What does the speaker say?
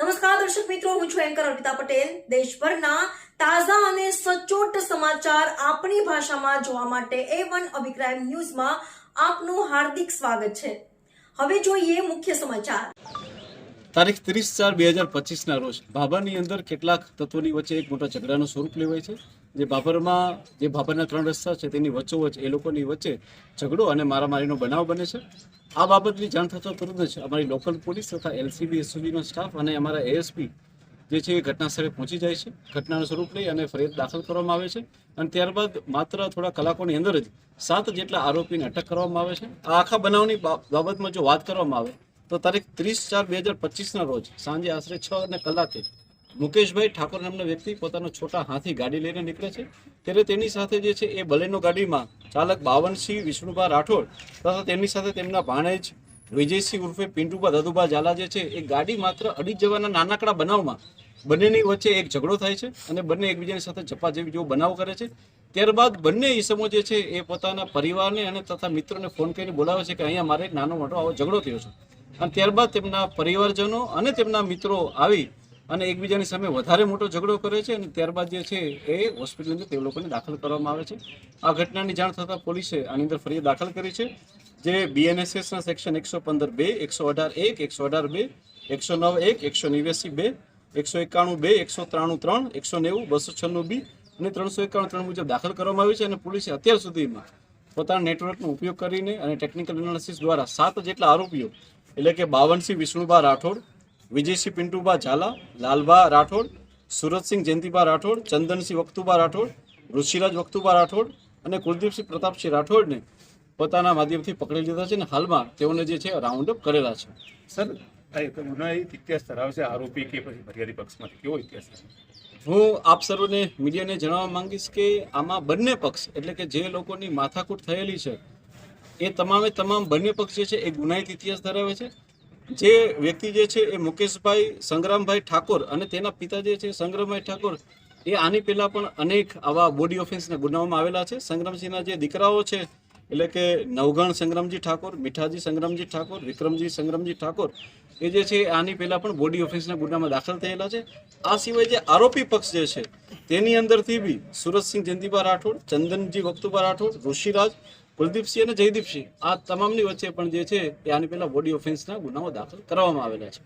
નમસ્કાર, દર્શક મિત્રો, હું છું એન્કર અર્પિતા પટેલ. દેશભરના તાજા અને સચોટ સમાચાર આપણી ભાષામાં જોવા માટે એ વન અભિપ્રાય ન્યૂઝમાં આપનું હાર્દિક સ્વાગત છે. હવે જોઈએ મુખ્ય સમાચાર. તારીખ ત્રીસ ચાર બે હજાર પચીસના રોજ ભાભરની અંદર કેટલાક તત્વોની વચ્ચે એક મોટા ઝઘડાનું સ્વરૂપ લેવાય છે. જે ભાભરમાં જે ભાભરના ત્રણ રસ્તા છે તેની વચ્ચોવચ્ચ એ લોકોની વચ્ચે ઝઘડો અને મારામારીનો બનાવ બને છે. આ બાબતની જાણ થતાં તરત જ અમારી લોકલ પોલીસ તથા એલસીબી, એસઓબીનો સ્ટાફ અને અમારા એએસપી જે છે એ ઘટના સ્થળે પહોંચી જાય છે. ઘટનાનું સ્વરૂપ લઈ અને ફરિયાદ દાખલ કરવામાં આવે છે. અને ત્યારબાદ માત્ર થોડા કલાકોની અંદર જ સાત જેટલા આરોપીને અટક કરવામાં આવે છે. આ આખા બનાવની બાબતમાં જો વાત કરવામાં આવે, તો તારીખ ત્રીસ ચાર બે હજાર પચીસના રોજ સાંજે આશરે છ અને કલાકે મુકેશભાઈ ઠાકોર નામના વ્યક્તિ પોતાનો છોટા હાથી ગાડી લઈને નીકળે છે. ત્યારે તેની સાથે જે છે એ બલેનો ગાડીમાં ચાલક બાવનસિંહ વિષ્ણુભા રાઠોડ તથા તેમની સાથે તેમના ભાણેજ વિજયસિંહ ઉર્ફે પિન્ટુભા દાદુભા ઝાલા જે છે એ ગાડી માત્ર અડી જવાના નાનકડા બનાવમાં બંનેની વચ્ચે એક ઝઘડો થાય છે અને બંને એકબીજાની સાથે ચપા જેવી જેવો બનાવ કરે છે. ત્યારબાદ બંને ઈસમો જે છે એ પોતાના પરિવારને અને તથા મિત્રોને ફોન કરીને બોલાવે છે કે અહીંયા મારે નાનો મોટો આવો ઝઘડો થયો છે. અને ત્યારબાદ તેમના પરિવારજનો અને તેમના મિત્રો આવી અને એકબીજાની સામે વધારે મોટો ઝઘડો કરે છે અને ત્યારબાદ જે છે એ હોસ્પિટલની અંદર તે લોકોને દાખલ કરવામાં આવે છે. આ ઘટનાની જાણ થતાં પોલીસે આની અંદર ફરિયાદ દાખલ કરી છે, જે બીએનએસએસના સેક્શન એકસો પંદર બે, એકસો અઢાર એક, એકસો અઢાર બે, એકસો નવ એક, એકસો નેવ્યાસી બે, એકસો એકાણું બે, એકસો ત્રાણું ત્રણ, એકસો નેવું, બસો છન્નું બી અને ત્રણસો એકાણું ત્રણ મુજબ દાખલ કરવામાં આવી છે અને પોલીસે અત્યાર સુધીમાં પોતાના નેટવર્કનો ઉપયોગ કરીને અને ટેકનિકલ એનાલિસિસ દ્વારા સાત જેટલા આરોપીઓ એટલે કે બાવનસિંહ વિષ્ણુભા રાઠોડ વિજયસિંહ પિન્ટુભા ઝાલા લાલભા રાઠોડ સુરતસિંહ જયંતિભા રાઠોડ ચંદનસિંહ વખતુબા રાઠોડ ઋષિરાજ વખતુબા રાઠોડ અને કુલદીપસિંહ પ્રતાપસિંહ રાઠોડને પોતાના માધ્યમથી પકડી લીધા છે અને હાલમાં તેઓને જે છે રાઉન્ડ અપ કરેલા છે. સર ગુનાહિત ઇતિહાસ ધરાવે છે આરોપી કે પછી ફરિયાદી પક્ષમાંથી? કેવો ઇતિહાસ હું આપ સર્વને મીડિયાને જણાવવા માંગીશ કે આમાં બંને પક્ષ એટલે કે જે લોકોની માથાકૂટ થયેલી છે એ તમામે તમામ બંને પક્ષ જે છે એ ગુનાહિત ઇતિહાસ ધરાવે છે. જે વ્યક્તિ જે છે એ મુકેશભાઈ સંગ્રામભાઈ ઠાકોર અને તેના પિતા જે છે સંગ્રામભાઈ ઠાકોર, એ આની પહેલાં પણ અનેક આવા બોડી ઓફિસના ગુનાઓમાં આવેલા છે. સંગ્રામસિંહના જે દીકરાઓ છે, એટલે કે નવગણ સંગ્રામજી ઠાકોર, મીઠાજી સંગ્રામજી ઠાકોર, વિક્રમજી સંગ્રામજી ઠાકોર, એ જે છે આની પહેલાં પણ બોડી ઓફિસના ગુનામાં દાખલ થયેલા છે. આ સિવાય જે આરોપી પક્ષ જે છે, તેની અંદરથી બી સુરતસિંહ જયંતિભા રાઠોડ, ચંદનજી વક્તુભા રાઠોડ, ઋષિરાજ કુલદીપસિંહ અને જયદીપસિંહ આ તમામની વચ્ચે પણ જે છે એ આની પહેલા બોડી ઓફેન્સના ગુનાઓ દાખલ કરવામાં આવેલા છે.